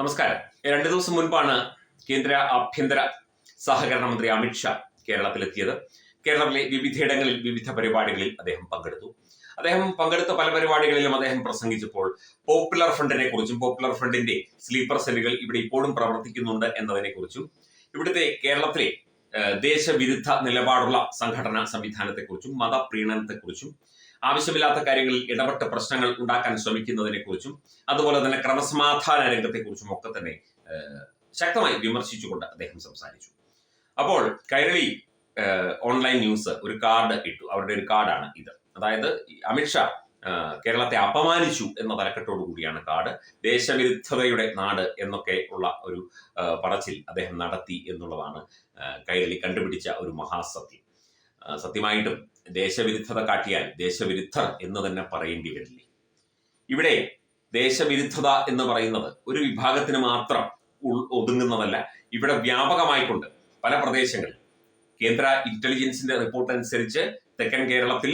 നമസ്കാരം. രണ്ടു ദിവസം മുൻപാണ് കേന്ദ്ര ആഭ്യന്തര സഹകരണ മന്ത്രി അമിത്ഷാ കേരളത്തിലെത്തിയത്. കേരളത്തിലെ വിവിധയിടങ്ങളിൽ വിവിധ പരിപാടികളിൽ അദ്ദേഹം പങ്കെടുത്തു. അദ്ദേഹം പങ്കെടുത്ത പല പരിപാടികളിലും അദ്ദേഹം പ്രസംഗിച്ചപ്പോൾ പോപ്പുലർ ഫ്രണ്ടിനെ കുറിച്ചും പോപ്പുലർ ഫ്രണ്ടിന്റെ സ്ലീപ്പർ സെല്ലുകൾ ഇവിടെ ഇപ്പോഴും പ്രവർത്തിക്കുന്നുണ്ട് എന്നതിനെ കുറിച്ചും ഇവിടുത്തെ കേരളത്തിലെ ദേശവിരുദ്ധ നിലപാടുള്ള സംഘടനാ സംവിധാനത്തെക്കുറിച്ചും മതപ്രീണനത്തെക്കുറിച്ചും ആവശ്യമില്ലാത്ത കാര്യങ്ങളിൽ ഇടപെട്ട് പ്രശ്നങ്ങൾ ഉണ്ടാക്കാൻ ശ്രമിക്കുന്നതിനെ കുറിച്ചും അതുപോലെ തന്നെ ക്രമസമാധാന രംഗത്തെക്കുറിച്ചും ഒക്കെ തന്നെ ശക്തമായി വിമർശിച്ചുകൊണ്ട് അദ്ദേഹം സംസാരിച്ചു. അപ്പോൾ കൈരളി ഓൺലൈൻ ന്യൂസ് ഒരു കാർഡ് ഇട്ടു. അവരുടെ ഒരു കാർഡാണ് ഇത്. അതായത് അമിത്ഷാ കേരളത്തെ അപമാനിച്ചു എന്ന തലക്കെട്ടോടു കൂടിയാണ് കാർഡ്. ദേശവിരുദ്ധതയുടെ നാട് എന്നൊക്കെ ഉള്ള ഒരു പറച്ചിൽ അദ്ദേഹം നടത്തി എന്നുള്ളതാണ് കൈരളി കണ്ടുപിടിച്ച ഒരു മഹാസത്യം. സത്യമായിട്ടും ദേശവിരുദ്ധത കാട്ടിയാൽ ദേശവിരുദ്ധർ എന്ന് തന്നെ പറയേണ്ടി വരില്ലേ? ഇവിടെ ദേശവിരുദ്ധത എന്ന് പറയുന്നത് ഒരു വിഭാഗത്തിന് മാത്രം ഒതുങ്ങുന്നതല്ല ഇവിടെ വ്യാപകമായിക്കൊണ്ട് പല പ്രദേശങ്ങളിൽ. കേന്ദ്ര ഇന്റലിജൻസിന്റെ റിപ്പോർട്ട് അനുസരിച്ച് തെക്കൻ കേരളത്തിൽ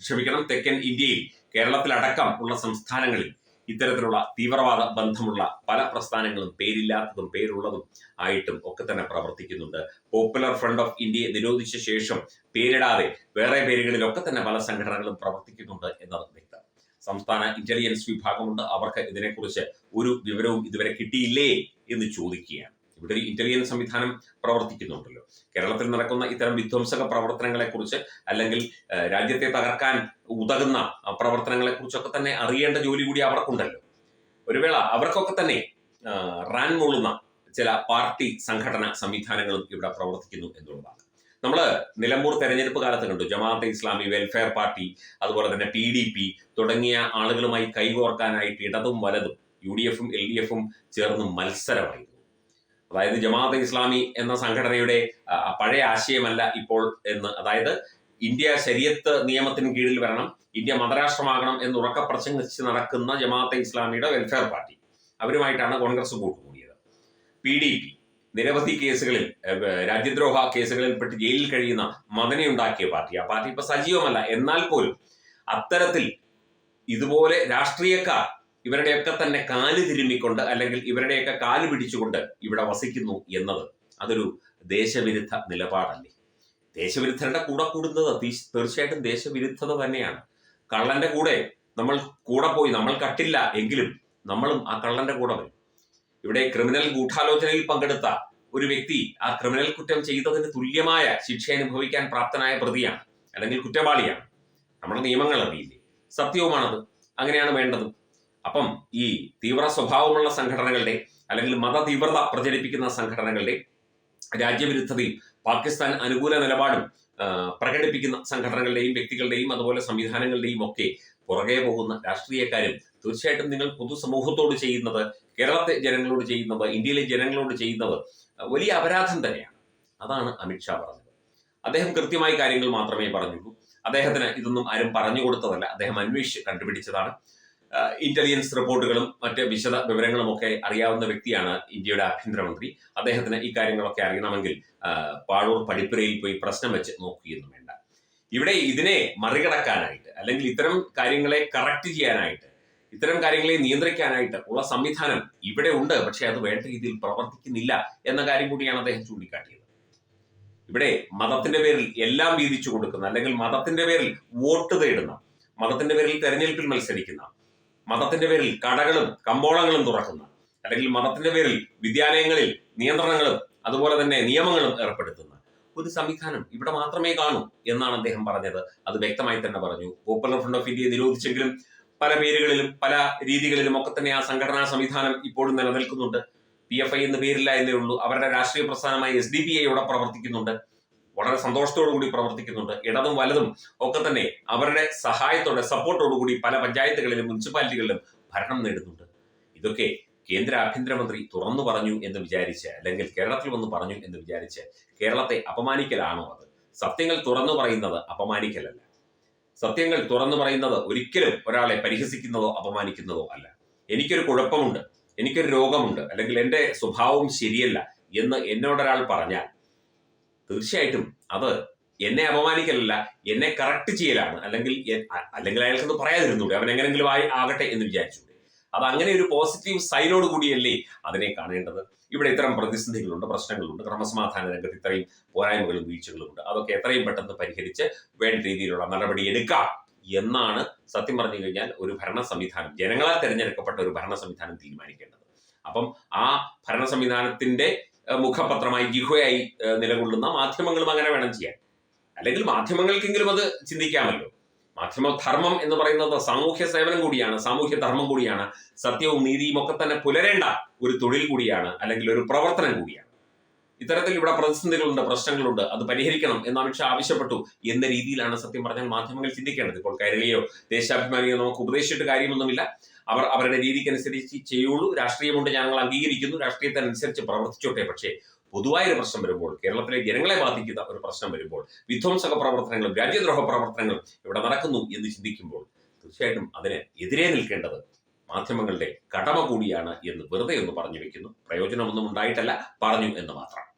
ക്ഷമിക്കണം തെക്കൻ ഇന്ത്യയിൽ കേരളത്തിലടക്കം ഉള്ള സംസ്ഥാനങ്ങളിൽ ഇത്തരത്തിലുള്ള തീവ്രവാദ ബന്ധമുള്ള പല പ്രസ്ഥാനങ്ങളും പേരില്ലാത്തതും പേരുള്ളതും ആയിട്ടും ഒക്കെ തന്നെ പ്രവർത്തിക്കുന്നുണ്ട്. പോപ്പുലർ ഫ്രണ്ട് ഓഫ് ഇന്ത്യയെ നിരോധിച്ച ശേഷം പേരിടാതെ വേറെ പേരുകളിലൊക്കെ തന്നെ പല സംഘടനകളും പ്രവർത്തിക്കുന്നുണ്ട് എന്നത് വ്യക്തം. സംസ്ഥാന ഇന്റലിജൻസ് വിഭാഗമുണ്ട്. അവർക്ക് ഇതിനെക്കുറിച്ച് ഒരു വിവരവും ഇതുവരെ കിട്ടിയില്ലേ എന്ന് ചോദിക്കുകയാണ്. ഇവിടെ ഒരു ഇന്റലിജൻസ് സംവിധാനം പ്രവർത്തിക്കുന്നുണ്ടല്ലോ. കേരളത്തിൽ നടക്കുന്ന ഇത്തരം വിധ്വംസക പ്രവർത്തനങ്ങളെ കുറിച്ച് അല്ലെങ്കിൽ രാജ്യത്തെ തകർക്കാൻ ഉതകുന്ന പ്രവർത്തനങ്ങളെ കുറിച്ചൊക്കെ തന്നെ അറിയേണ്ട ജോലി കൂടി അവർക്കുണ്ടല്ലോ. ഒരു വേള അവർക്കൊക്കെ തന്നെ റാൻ മൂളുന്ന ചില പാർട്ടി സംഘടന സംവിധാനങ്ങളും ഇവിടെ പ്രവർത്തിക്കുന്നു എന്നുള്ളതാണ്. നമ്മൾ നിലമ്പൂർ തെരഞ്ഞെടുപ്പ് കാലത്ത് കണ്ടു. ജമാഅത്തെ ഇസ്ലാമി വെൽഫെയർ പാർട്ടി അതുപോലെ തന്നെ പി ഡി പി തുടങ്ങിയ ആളുകളുമായി കൈകോർക്കാനായിട്ട് ഇടതും വലതും യു ഡി എഫും എൽ ഡി എഫും ചേർന്ന് മത്സരമായിരുന്നു. അതായത് ജമാഅത്തെ ഇസ്ലാമി എന്ന സംഘടനയുടെ പഴയ ആശയമല്ല ഇപ്പോൾ എന്ന്. അതായത് ഇന്ത്യ ശരിയത്ത് നിയമത്തിന് കീഴിൽ വരണം ഇന്ത്യ മതരാഷ്ട്രമാകണം എന്ന് ഉറക്ക പ്രസംഗിച്ച് നടക്കുന്ന ജമാഅത്തെ ഇസ്ലാമിയുടെ വെൽഫെയർ പാർട്ടി അവരുമായിട്ടാണ് കോൺഗ്രസ് കൂട്ടുകൂടിയത്. പി ഡി പി നിരവധി കേസുകളിൽ രാജ്യദ്രോഹ കേസുകളിൽ പെട്ട് ജയിലിൽ കഴിയുന്ന മദനെ ഉണ്ടാക്കിയ പാർട്ടി. ആ പാർട്ടി ഇപ്പൊ സജീവമല്ല. എന്നാൽ പോലും അത്തരത്തിൽ ഇതുപോലെ രാഷ്ട്രീയക്കാർ ഇവരുടെയൊക്കെ തന്നെ കാൽ തിരുമ്മിക്കൊണ്ട് അല്ലെങ്കിൽ ഇവരുടെയൊക്കെ കാൽ പിടിച്ചുകൊണ്ട് ഇവിടെ വസിക്കുന്നു എന്നത് അതൊരു ദേശവിരുദ്ധ നിലപാടല്ലേ. ദേശവിരുദ്ധരുടെ കൂടെ കൂടുന്നത് തീർച്ചയായിട്ടും ദേശവിരുദ്ധത തന്നെയാണ്. കള്ളന്റെ കൂടെ നമ്മൾ കൂടെ പോയി നമ്മൾ കട്ടില്ല എങ്കിലും നമ്മളും ആ കള്ളന്റെ കൂടെ വരും. ഇവിടെ ക്രിമിനൽ ഗൂഢാലോചനയിൽ പങ്കെടുത്ത ഒരു വ്യക്തി ആ ക്രിമിനൽ കുറ്റം ചെയ്തതിന് തുല്യമായ ശിക്ഷ അനുഭവിക്കാൻ പ്രാപ്തനായ പ്രതിയാണ് അല്ലെങ്കിൽ കുറ്റവാളിയാണ്. നമ്മുടെ നിയമങ്ങൾ അറിയില്ലേ? സത്യവുമാണത്. അങ്ങനെയാണ് വേണ്ടത്. അപ്പം ഈ തീവ്ര സ്വഭാവമുള്ള സംഘടനകളുടെ അല്ലെങ്കിൽ മത തീവ്രത പ്രചരിപ്പിക്കുന്ന സംഘടനകളുടെ രാജ്യവിരുദ്ധതയും പാകിസ്ഥാൻ അനുകൂല നിലപാടും പ്രകടിപ്പിക്കുന്ന സംഘടനകളുടെയും വ്യക്തികളുടെയും അതുപോലെ സംവിധാനങ്ങളുടെയും ഒക്കെ പുറകെ പോകുന്ന രാഷ്ട്രീയക്കാരും തീർച്ചയായിട്ടും നിങ്ങൾ പൊതുസമൂഹത്തോട് ചെയ്യുന്നത് കേരളത്തെ ജനങ്ങളോട് ചെയ്യുന്നത് ഇന്ത്യയിലെ ജനങ്ങളോട് ചെയ്യുന്നത് വലിയ അപരാധം തന്നെയാണ്. അതാണ് അമിത്ഷാ പറഞ്ഞത്. അദ്ദേഹം കൃത്യമായി കാര്യങ്ങൾ മാത്രമേ പറഞ്ഞുള്ളൂ. അദ്ദേഹത്തിന് ഇതൊന്നും ആരും പറഞ്ഞു കൊടുത്തതല്ല. അദ്ദേഹം അന്വേഷിച്ച് കണ്ടുപിടിച്ചതാണ്. ഇന്റലിജൻസ് റിപ്പോർട്ടുകളും മറ്റ് വിശദ വിവരങ്ങളും ഒക്കെ അറിയാവുന്ന വ്യക്തിയാണ് ഇന്ത്യയുടെ ആഭ്യന്തരമന്ത്രി. അദ്ദേഹത്തിന് ഈ കാര്യങ്ങളൊക്കെ അറിയണമെങ്കിൽ പാഴൂർ പടിപ്പുരയിൽ പോയി പ്രശ്നം വെച്ച് നോക്കുകയൊന്നും വേണ്ട. ഇവിടെ ഇതിനെ മറികടക്കാനായിട്ട് അല്ലെങ്കിൽ ഇത്തരം കാര്യങ്ങളെ കറക്റ്റ് ചെയ്യാനായിട്ട് ഇത്തരം കാര്യങ്ങളെ നിയന്ത്രിക്കാനായിട്ട് ഉള്ള സംവിധാനം ഇവിടെ ഉണ്ട് പക്ഷെ അത് വേണ്ട രീതിയിൽ പ്രവർത്തിക്കുന്നില്ല എന്ന കാര്യം കൂടിയാണ് അദ്ദേഹം ചൂണ്ടിക്കാട്ടിയത്. ഇവിടെ മതത്തിന്റെ പേരിൽ എല്ലാം വീതിച്ചു കൊടുക്കുന്ന അല്ലെങ്കിൽ മതത്തിന്റെ പേരിൽ വോട്ട് തേടുന്ന മതത്തിന്റെ പേരിൽ തെരഞ്ഞെടുപ്പിൽ മത്സരിക്കുന്ന മതത്തിന്റെ പേരിൽ കടകളും കമ്പോളങ്ങളും തുറക്കുന്ന. അല്ലെങ്കിൽ മതത്തിന്റെ പേരിൽ വിദ്യാലയങ്ങളിൽ നിയന്ത്രണങ്ങളും അതുപോലെ തന്നെ നിയമങ്ങളും ഏർപ്പെടുത്തുന്ന. ഒരു സംവിധാനം ഇവിടെ മാത്രമേ കാണൂ എന്നാണ് അദ്ദേഹം പറഞ്ഞത്. അത് വ്യക്തമായി തന്നെ പറഞ്ഞു. പോപ്പുലർ ഫ്രണ്ട് ഓഫ് ഇന്ത്യയെ നിരോധിച്ചെങ്കിലും പല പേരുകളിലും പല രീതികളിലും ഒക്കെ തന്നെ ആ സംഘടനാ സംവിധാനം ഇപ്പോഴും നിലനിൽക്കുന്നുണ്ട്. പി എഫ് ഐ എന്ന പേരില്ല എന്നേ ഉള്ളൂ. അവരുടെ രാഷ്ട്രീയ പ്രസ്ഥാനമായ എസ് ഡി പി ഐ ഇവിടെ പ്രവർത്തിക്കുന്നുണ്ട്. വളരെ സന്തോഷത്തോടു കൂടി പ്രവർത്തിക്കുന്നുണ്ട്. ഇടതും വലതും ഒക്കെ തന്നെ അവരുടെ സഹായത്തോടെ സപ്പോർട്ടോടു കൂടി പല പഞ്ചായത്തുകളിലും മുനിസിപ്പാലിറ്റികളിലും ഭരണം നേടുന്നുണ്ട്. ഇതൊക്കെ കേന്ദ്ര ആഭ്യന്തരമന്ത്രി തുറന്നു പറഞ്ഞു എന്ന് വിചാരിച്ച് അല്ലെങ്കിൽ കേരളത്തിൽ വന്ന് പറഞ്ഞു എന്ന് വിചാരിച്ച് കേരളത്തെ അപമാനിക്കലാണോ അത്? സത്യങ്ങൾ തുറന്നു പറയുന്നത് അപമാനിക്കലല്ല. സത്യങ്ങൾ തുറന്നു പറയുന്നത് ഒരിക്കലും ഒരാളെ പരിഹസിക്കുന്നതോ അപമാനിക്കുന്നതോ അല്ല. എനിക്കൊരു കുഴപ്പമുണ്ട്. എനിക്കൊരു രോഗമുണ്ട്. അല്ലെങ്കിൽ എന്റെ സ്വഭാവം ശരിയല്ല എന്ന് എന്നോടൊരാൾ പറഞ്ഞാൽ തീർച്ചയായിട്ടും അത് എന്നെ അപമാനിക്കലല്ല എന്നെ കറക്റ്റ് ചെയ്യലാണ്. അല്ലെങ്കിൽ അല്ലെങ്കിൽ അയാൾക്കൊന്ന് പറയാതിരുന്നൂടെ അവൻ എങ്ങനെങ്കിലും ആയി ആകട്ടെ എന്ന് വിചാരിച്ചുകൂടെ അത് അങ്ങനെ ഒരു പോസിറ്റീവ് സൈനോട് കൂടിയല്ലേ അതിനെ കാണേണ്ടത്. ഇവിടെ ഇത്തരം പ്രതിസന്ധികളുണ്ട് പ്രശ്നങ്ങളുണ്ട്. ക്രമസമാധാന രംഗത്ത് ഇത്രയും പോരായ്മകളും വീഴ്ചകളും ഉണ്ട് അതൊക്കെ എത്രയും പെട്ടെന്ന് പരിഹരിച്ച് വേണ്ട രീതിയിലുള്ള നടപടി എടുക്കാം എന്നാണ് സത്യം പറഞ്ഞു കഴിഞ്ഞാൽ ഒരു ഭരണ സംവിധാനം ജനങ്ങളാൽ തിരഞ്ഞെടുക്കപ്പെട്ട ഒരു ഭരണ സംവിധാനം തീരുമാനിക്കേണ്ടത്. അപ്പം ആ ഭരണ സംവിധാനത്തിന്റെ മുഖപത്രമായി ജിഹോയായി നിലകൊള്ളുന്ന മാധ്യമങ്ങളും അങ്ങനെ വേണം ചെയ്യാൻ. അല്ലെങ്കിൽ മാധ്യമങ്ങൾക്കെങ്കിലും അത് ചിന്തിക്കാമല്ലോ. മാധ്യമധർമ്മം എന്ന് പറയുന്നത് സാമൂഹ്യ സേവനം കൂടിയാണ് സാമൂഹ്യ ധർമ്മം കൂടിയാണ് സത്യവും നീതിയും ഒക്കെ തന്നെ പുലരേണ്ട ഒരു തൊഴിൽ കൂടിയാണ് അല്ലെങ്കിൽ ഒരു പ്രവർത്തനം കൂടിയാണ്. ഇത്തരത്തിൽ ഇവിടെ പ്രതിസന്ധികളുണ്ട് പ്രശ്നങ്ങളുണ്ട് അത് പരിഹരിക്കണം എന്ന് അമിത്ഷാ ആവശ്യപ്പെട്ടു. എന്ന രീതിയിലാണ് സത്യം പറഞ്ഞാൽ മാധ്യമങ്ങൾ ചിന്തിക്കേണ്ടത്. ഇപ്പോൾ കൈരളിയോ ദേശാഭിമാനിയോ നമുക്ക് ഉപദേശിച്ചിട്ട് കാര്യമൊന്നുമില്ല. അവർ അവരുടെ രീതിക്കനുസരിച്ച് ചെയ്യുള്ളൂ. രാഷ്ട്രീയമുണ്ട് ഞങ്ങൾ അംഗീകരിക്കുന്നു. രാഷ്ട്രീയത്തിനനുസരിച്ച് പ്രവർത്തിച്ചോട്ടെ. പക്ഷേ പൊതുവായൊരു പ്രശ്നം വരുമ്പോൾ കേരളത്തിലെ ജനങ്ങളെ ബാധിക്കുന്ന ഒരു പ്രശ്നം വരുമ്പോൾ വിധ്വംസക പ്രവർത്തനങ്ങളും രാജ്യദ്രോഹ പ്രവർത്തനങ്ങളും ഇവിടെ നടക്കുന്നു എന്ന് ചിന്തിക്കുമ്പോൾ തീർച്ചയായിട്ടും അതിന് എതിരെ നിൽക്കേണ്ടത് മാധ്യമങ്ങളുടെ കടമ കൂടിയാണ് എന്ന് വെറുതെ ഒന്ന് പറഞ്ഞു വെക്കുന്നു. പ്രയോജനമൊന്നും ഉണ്ടായിട്ടല്ല. പറഞ്ഞു എന്ന് മാത്രം.